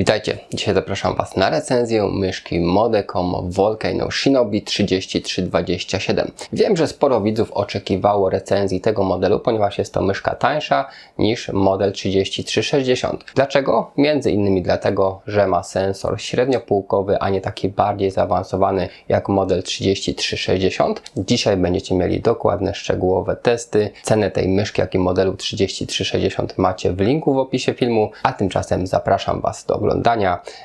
Witajcie, dzisiaj zapraszam Was na recenzję myszki Modecom Volcano Shinobi 3327. Wiem, że sporo widzów oczekiwało recenzji tego modelu, ponieważ jest to myszka tańsza niż model 3360. Dlaczego? Między innymi dlatego, że ma sensor średniopółkowy, a nie taki bardziej zaawansowany jak model 3360. Dzisiaj będziecie mieli dokładne, szczegółowe testy. Cenę tej myszki, jak i modelu 3360 macie w linku w opisie filmu, a tymczasem zapraszam Was do oglądania.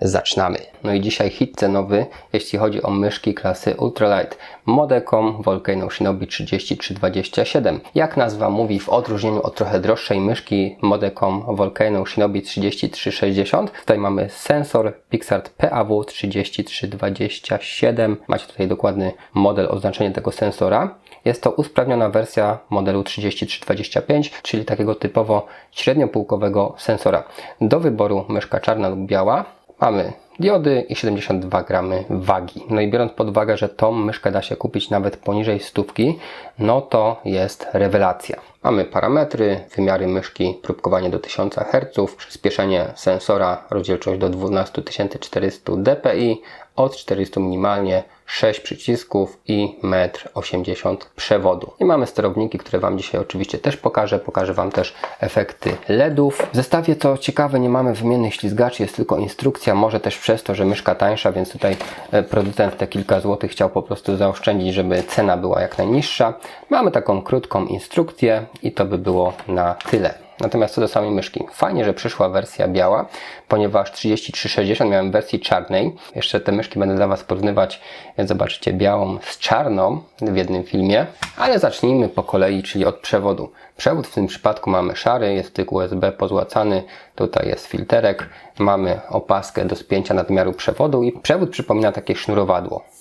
Zaczynamy. No i dzisiaj hit cenowy, jeśli chodzi o myszki klasy Ultralight. Modecom Volcano Shinobi 3327. Jak nazwa mówi, w odróżnieniu od trochę droższej myszki Modecom Volcano Shinobi 3360, tutaj mamy sensor Pixart PAW 3327. Macie tutaj dokładny model, oznaczenie tego sensora. Jest to usprawniona wersja modelu 3325, czyli takiego typowo średniopółkowego sensora. Do wyboru myszka czarna lub biała mamy diody i 72 gramy wagi. No i biorąc pod uwagę, że tą myszkę da się kupić nawet poniżej stówki, no to jest rewelacja. Mamy parametry, wymiary myszki, próbkowanie do 1000 Hz, przyspieszenie sensora, rozdzielczość do 12400 dpi, od 400 minimalnie, 6 przycisków i 1,80 m przewodu. I mamy sterowniki, które Wam dzisiaj oczywiście też pokażę. Pokażę Wam też efekty LEDów. W zestawie co ciekawe nie mamy wymiennych ślizgaczy, jest tylko instrukcja, może też przez to, że myszka tańsza, więc tutaj e, producent te kilka złotych chciał po prostu zaoszczędzić, żeby cena była jak najniższa. Mamy taką krótką instrukcję i to by było na tyle. Natomiast co do samej myszki, fajnie, że przyszła wersja biała, ponieważ 3360 miałem w wersji czarnej. Jeszcze te myszki będę dla Was porównywać, więc zobaczycie białą z czarną w jednym filmie. Ale zacznijmy po kolei, czyli od przewodu. Przewód w tym przypadku mamy szary, jest tyk USB pozłacany, tutaj jest filterek, mamy opaskę do spięcia nadmiaru przewodu i przewód przypomina takie sznurowadło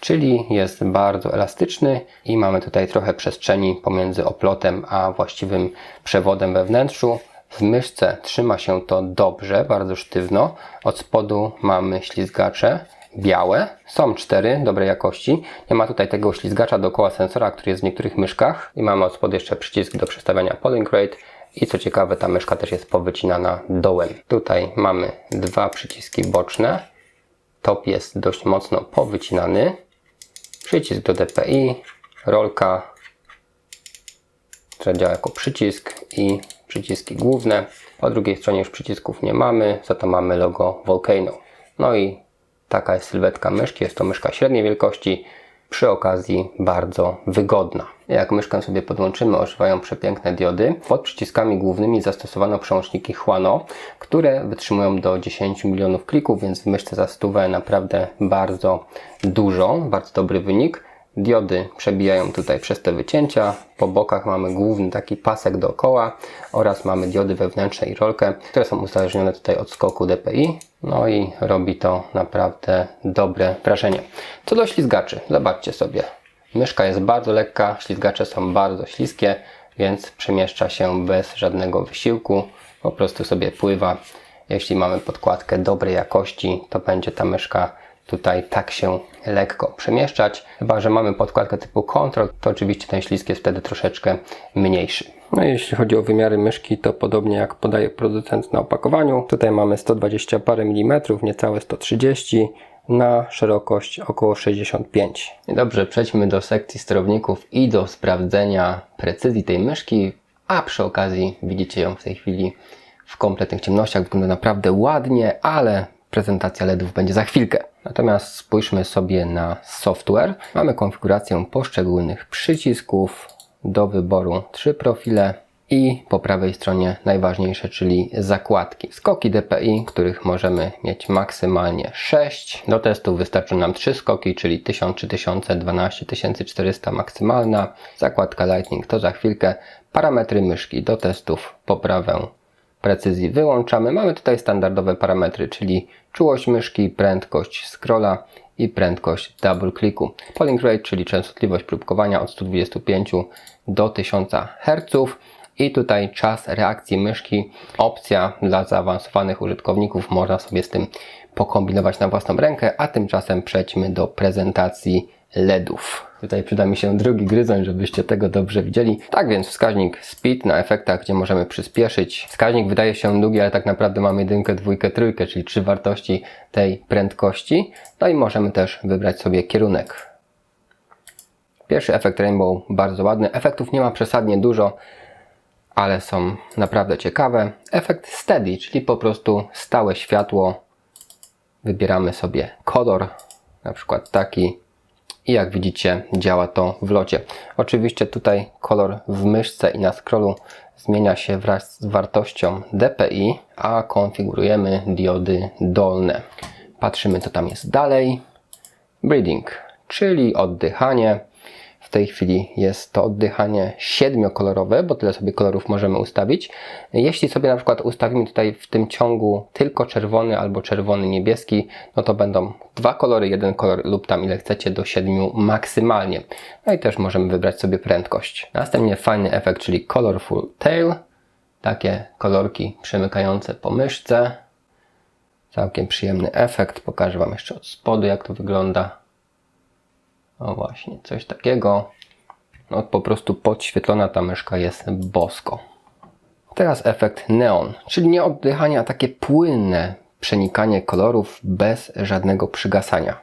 czyli jest bardzo elastyczny i mamy tutaj trochę przestrzeni pomiędzy oplotem a właściwym przewodem we wnętrzu. W myszce trzyma się to dobrze, bardzo sztywno. Od spodu mamy ślizgacze białe, są cztery dobrej jakości. Nie ma tutaj tego ślizgacza dookoła sensora, który jest w niektórych myszkach. I mamy od spodu jeszcze przycisk do przestawiania polling rate. I co ciekawe, ta myszka też jest powycinana dołem. Tutaj mamy dwa przyciski boczne. Top jest dość mocno powycinany przycisk do DPI, rolka, która działa jako przycisk i przyciski główne. Po drugiej stronie już przycisków nie mamy, za to mamy logo Volcano. No i taka jest sylwetka myszki, jest to myszka średniej wielkości, przy okazji bardzo wygodna. Jak myszkę sobie podłączymy, ożywają przepiękne diody. Pod przyciskami głównymi zastosowano przełączniki Huano, które wytrzymują do 10 milionów klików, więc w myszce za stówę naprawdę bardzo dużo, bardzo dobry wynik. Diody przebijają tutaj przez te wycięcia. Po bokach mamy główny taki pasek dookoła oraz mamy diody wewnętrzne i rolkę, które są uzależnione tutaj od skoku DPI. No i robi to naprawdę dobre wrażenie. Co do ślizgaczy, zobaczcie sobie. Myszka jest bardzo lekka, ślizgacze są bardzo śliskie, więc przemieszcza się bez żadnego wysiłku. Po prostu sobie pływa. Jeśli mamy podkładkę dobrej jakości, to będzie ta myszka tutaj tak się lekko przemieszczać. Chyba, że mamy podkładkę typu Control, to oczywiście ten ślisk jest wtedy troszeczkę mniejszy. No jeśli chodzi o wymiary myszki, to podobnie jak podaje producent na opakowaniu. Tutaj mamy 120 parę milimetrów, niecałe 130 na szerokość około 65. Dobrze, przejdźmy do sekcji sterowników i do sprawdzenia precyzji tej myszki, a przy okazji widzicie ją w tej chwili w kompletnych ciemnościach. Wygląda naprawdę ładnie, ale prezentacja LEDów będzie za chwilkę. Natomiast spójrzmy sobie na software. Mamy konfigurację poszczególnych przycisków do wyboru trzy profile i po prawej stronie najważniejsze, czyli zakładki. Skoki DPI, których możemy mieć maksymalnie 6. Do testów wystarczą nam 3 skoki, czyli 1000, 3000, 12, 1400 maksymalna. Zakładka Lightning to za chwilkę. Parametry myszki do testów poprawę precyzji wyłączamy. Mamy tutaj standardowe parametry, czyli czułość myszki, prędkość scrolla i prędkość double clicku. Polling rate, czyli częstotliwość próbkowania od 125 do 1000 Hz. I tutaj czas reakcji myszki, opcja dla zaawansowanych użytkowników, można sobie z tym pokombinować na własną rękę, a tymczasem przejdźmy do prezentacji LEDów. Tutaj przyda mi się drugi gryzoń, żebyście tego dobrze widzieli. Tak więc wskaźnik speed na efektach, gdzie możemy przyspieszyć. Wskaźnik wydaje się długi, ale tak naprawdę mamy jedynkę, dwójkę, trójkę, czyli trzy wartości tej prędkości. No i możemy też wybrać sobie kierunek. Pierwszy efekt Rainbow bardzo ładny. Efektów nie ma przesadnie dużo, ale są naprawdę ciekawe. Efekt steady, czyli po prostu stałe światło. Wybieramy sobie kolor, na przykład taki. I jak widzicie, działa to w locie. Oczywiście tutaj kolor w myszce i na scrollu zmienia się wraz z wartością DPI, a konfigurujemy diody dolne. Patrzymy, co tam jest dalej. Breathing, czyli oddychanie. W tej chwili jest to oddychanie siedmiokolorowe, bo tyle sobie kolorów możemy ustawić. Jeśli sobie na przykład ustawimy tutaj w tym ciągu tylko czerwony albo czerwony niebieski, no to będą dwa kolory, jeden kolor lub tam ile chcecie do siedmiu maksymalnie. No i też możemy wybrać sobie prędkość. Następnie fajny efekt, czyli Colorful Tail. Takie kolorki przemykające po myszce. Całkiem przyjemny efekt. Pokażę Wam jeszcze od spodu jak to wygląda. O właśnie, coś takiego. No po prostu podświetlona ta myszka jest bosko. Teraz efekt neon, czyli nie oddychanie, a takie płynne przenikanie kolorów bez żadnego przygasania.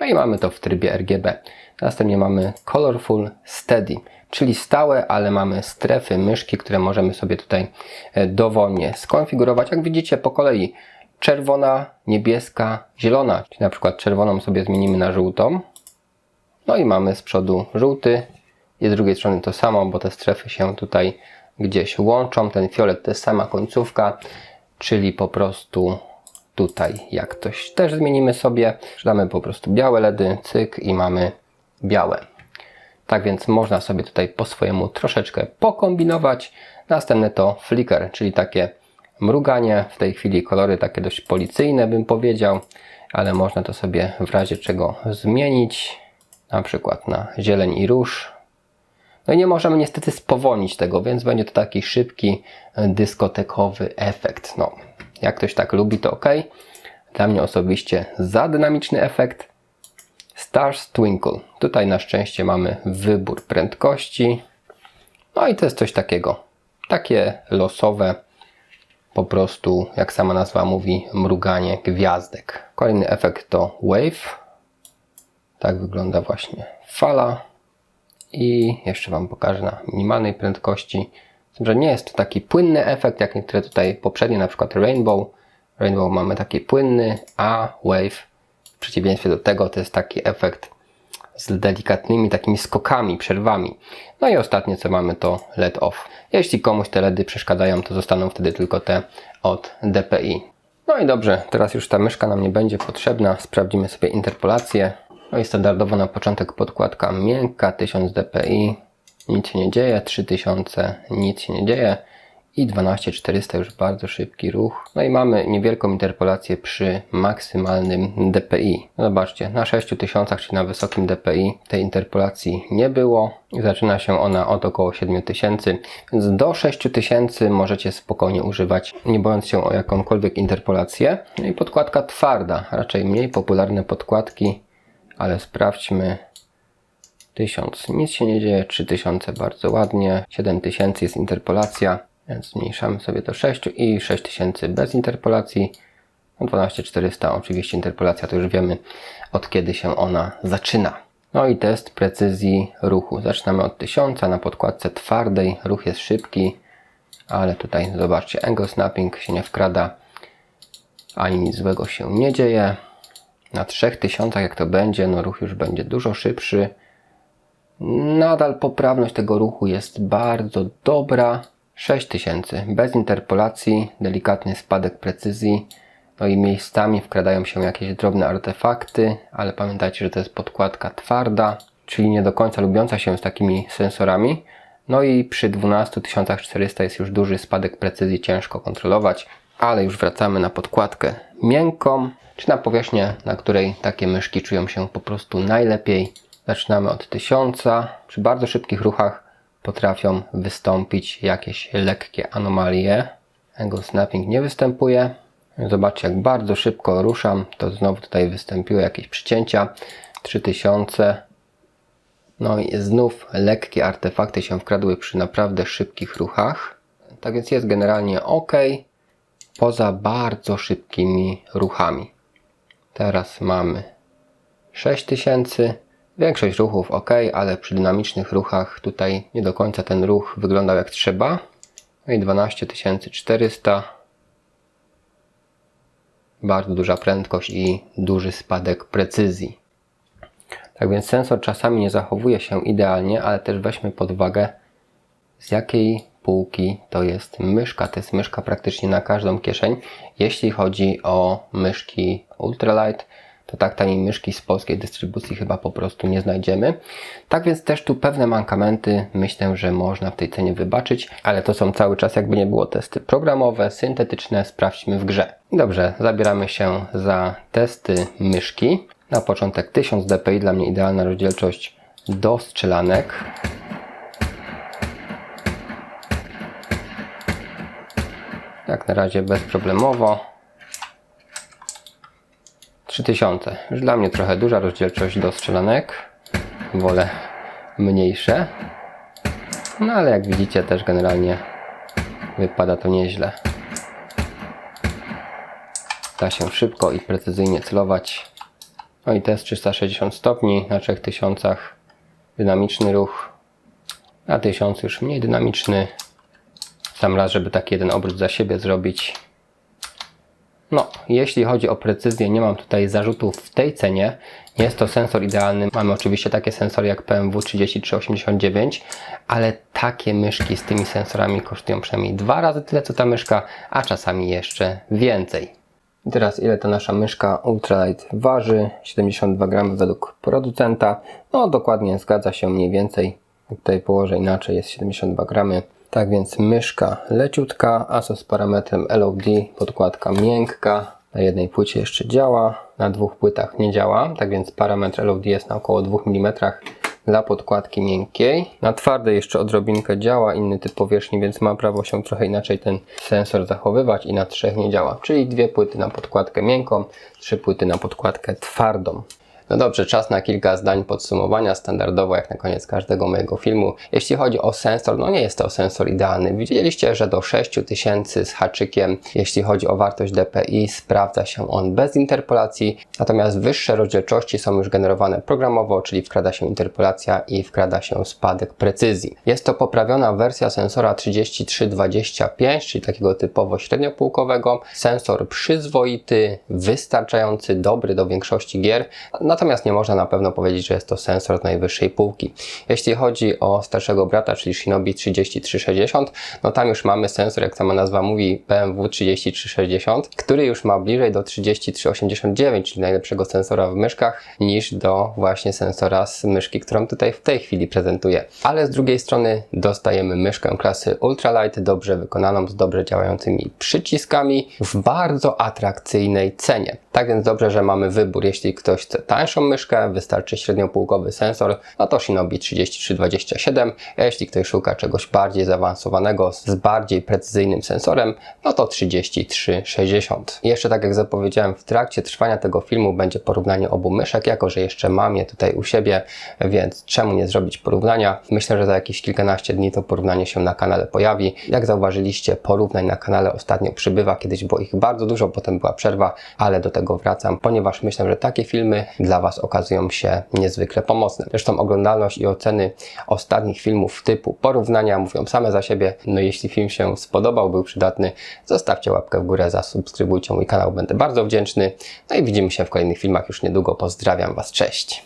No i mamy to w trybie RGB. Następnie mamy Colorful Steady, czyli stałe, ale mamy strefy myszki, które możemy sobie tutaj e, dowolnie skonfigurować. Jak widzicie po kolei czerwona, niebieska, zielona. Czyli na przykład czerwoną sobie zmienimy na żółtą. No i mamy z przodu żółty i z drugiej strony to samo, bo te strefy się tutaj gdzieś łączą. Ten fiolet to jest sama końcówka, czyli po prostu tutaj jak coś też zmienimy sobie. Damy po prostu białe LEDy, cyk i mamy białe. Tak więc można sobie tutaj po swojemu troszeczkę pokombinować. Następne to flicker, czyli takie mruganie. W tej chwili kolory takie dość policyjne bym powiedział, ale można to sobie w razie czego zmienić. Na przykład na zieleń i róż. No i nie możemy niestety spowolnić tego, więc będzie to taki szybki, dyskotekowy efekt. No, jak ktoś tak lubi, to ok. Dla mnie osobiście za dynamiczny efekt. Stars Twinkle. Tutaj na szczęście mamy wybór prędkości. No i to jest coś takiego. Takie losowe, po prostu, jak sama nazwa mówi, mruganie gwiazdek. Kolejny efekt to wave. Tak wygląda właśnie fala. I jeszcze Wam pokażę na minimalnej prędkości. Że nie jest to taki płynny efekt, jak niektóre tutaj poprzednie, na przykład Rainbow. Rainbow mamy taki płynny, a Wave w przeciwieństwie do tego to jest taki efekt z delikatnymi takimi skokami, przerwami. No i ostatnie co mamy to LED off. Jeśli komuś te LEDy przeszkadzają, to zostaną wtedy tylko te od DPI. No i dobrze, teraz już ta myszka nam nie będzie potrzebna. Sprawdzimy sobie interpolację. No i standardowo na początek podkładka miękka, 1000 dpi, nic się nie dzieje, 3000, nic się nie dzieje i 12400 już bardzo szybki ruch. No i mamy niewielką interpolację przy maksymalnym DPI. Zobaczcie, na 6000, czyli na wysokim DPI tej interpolacji nie było. Zaczyna się ona od około 7000, więc do 6000 możecie spokojnie używać, nie bojąc się o jakąkolwiek interpolację. No i podkładka twarda, raczej mniej popularne podkładki, ale sprawdźmy 1000, nic się nie dzieje, 3000 bardzo ładnie, 7000 jest interpolacja, więc zmniejszamy sobie do 6 i 6000 bez interpolacji. 12400 oczywiście interpolacja to już wiemy od kiedy się ona zaczyna. No i test precyzji ruchu. Zaczynamy od 1000 na podkładce twardej. Ruch jest szybki, ale tutaj zobaczcie, angle snapping się nie wkrada, ani nic złego się nie dzieje. Na 3000 jak to będzie, no ruch już będzie dużo szybszy. Nadal poprawność tego ruchu jest bardzo dobra. 6000 bez interpolacji, delikatny spadek precyzji. No i miejscami wkradają się jakieś drobne artefakty, ale pamiętajcie, że to jest podkładka twarda, czyli nie do końca lubiąca się z takimi sensorami. No i przy 12400 jest już duży spadek precyzji, ciężko kontrolować, ale już wracamy na podkładkę miękką, czy na powierzchnię, na której takie myszki czują się po prostu najlepiej. Zaczynamy od 1000. Przy bardzo szybkich ruchach potrafią wystąpić jakieś lekkie anomalie. Angle snapping nie występuje. Zobaczcie, jak bardzo szybko ruszam, to znowu tutaj wystąpiły jakieś przycięcia. 3000. No i znów lekkie artefakty się wkradły przy naprawdę szybkich ruchach. Tak więc jest generalnie ok, poza bardzo szybkimi ruchami. Teraz mamy 6000. Większość ruchów ok, ale przy dynamicznych ruchach tutaj nie do końca ten ruch wyglądał jak trzeba. No i 12400. Bardzo duża prędkość i duży spadek precyzji. Tak więc sensor czasami nie zachowuje się idealnie, ale też weźmy pod uwagę z jakiej półki to jest myszka. To jest myszka praktycznie na każdą kieszeń. Jeśli chodzi o myszki ultralight, to tak taniej myszki z polskiej dystrybucji chyba po prostu nie znajdziemy. Tak więc też tu pewne mankamenty myślę, że można w tej cenie wybaczyć, ale to są cały czas jakby nie było testy programowe, syntetyczne, sprawdźmy w grze. Dobrze, zabieramy się za testy myszki. Na początek 1000 dpi, dla mnie idealna rozdzielczość do strzelanek. Jak na razie bezproblemowo. 3000. Już dla mnie trochę duża rozdzielczość do strzelanek. Wolę mniejsze. No ale jak widzicie też generalnie wypada to nieźle. Da się szybko i precyzyjnie celować. No i test 360 stopni na 3000. Dynamiczny ruch. Na 1000 już mniej dynamiczny. Sam raz, żeby taki jeden obrót za siebie zrobić. No, jeśli chodzi o precyzję, nie mam tutaj zarzutów w tej cenie. Nie jest to sensor idealny. Mamy oczywiście takie sensory jak PMW 3389, ale takie myszki z tymi sensorami kosztują przynajmniej dwa razy tyle co ta myszka, a czasami jeszcze więcej. I teraz ile ta nasza myszka Ultralight waży? 72 gramy według producenta. No dokładnie zgadza się mniej więcej. Tutaj położę inaczej, jest 72 gramy. Tak więc myszka leciutka, ASUS z parametrem LOD, podkładka miękka. Na jednej płycie jeszcze działa, na dwóch płytach nie działa. Tak więc parametr LOD jest na około 2 mm dla podkładki miękkiej. Na twardej jeszcze odrobinkę działa, inny typ powierzchni, więc ma prawo się trochę inaczej ten sensor zachowywać i na trzech nie działa. Czyli dwie płyty na podkładkę miękką, trzy płyty na podkładkę twardą. No dobrze, czas na kilka zdań podsumowania, standardowo jak na koniec każdego mojego filmu. Jeśli chodzi o sensor, no nie jest to sensor idealny. Widzieliście, że do 6000 z haczykiem, jeśli chodzi o wartość DPI, sprawdza się on bez interpolacji, natomiast wyższe rozdzielczości są już generowane programowo, czyli wkrada się interpolacja i wkrada się spadek precyzji. Jest to poprawiona wersja sensora 3325, czyli takiego typowo średniopółkowego. Sensor przyzwoity, wystarczający, dobry do większości gier. Natomiast nie można na pewno powiedzieć, że jest to sensor z najwyższej półki. Jeśli chodzi o starszego brata, czyli Shinobi 3360, no tam już mamy sensor, jak sama nazwa mówi, BMW 3360, który już ma bliżej do 3389, czyli najlepszego sensora w myszkach, niż do właśnie sensora z myszki, którą tutaj w tej chwili prezentuję. Ale z drugiej strony dostajemy myszkę klasy Ultralight, dobrze wykonaną, z dobrze działającymi przyciskami, w bardzo atrakcyjnej cenie. Tak więc dobrze, że mamy wybór. Jeśli ktoś chce tańszą myszkę, wystarczy średniopółkowy sensor, no to Shinobi 3327. A jeśli ktoś szuka czegoś bardziej zaawansowanego, z bardziej precyzyjnym sensorem, no to 3360. I jeszcze tak jak zapowiedziałem, w trakcie trwania tego filmu będzie porównanie obu myszek, jako że jeszcze mam je tutaj u siebie, więc czemu nie zrobić porównania? Myślę, że za jakieś kilkanaście dni to porównanie się na kanale pojawi. Jak zauważyliście, porównań na kanale ostatnio przybywa, kiedyś było ich bardzo dużo, potem była przerwa, ale do tego wracam, ponieważ myślę, że takie filmy dla Was okazują się niezwykle pomocne. Zresztą oglądalność i oceny ostatnich filmów typu porównania mówią same za siebie. No jeśli film się spodobał, był przydatny, zostawcie łapkę w górę, zasubskrybujcie mój kanał, będę bardzo wdzięczny. No i widzimy się w kolejnych filmach już niedługo. Pozdrawiam Was, cześć!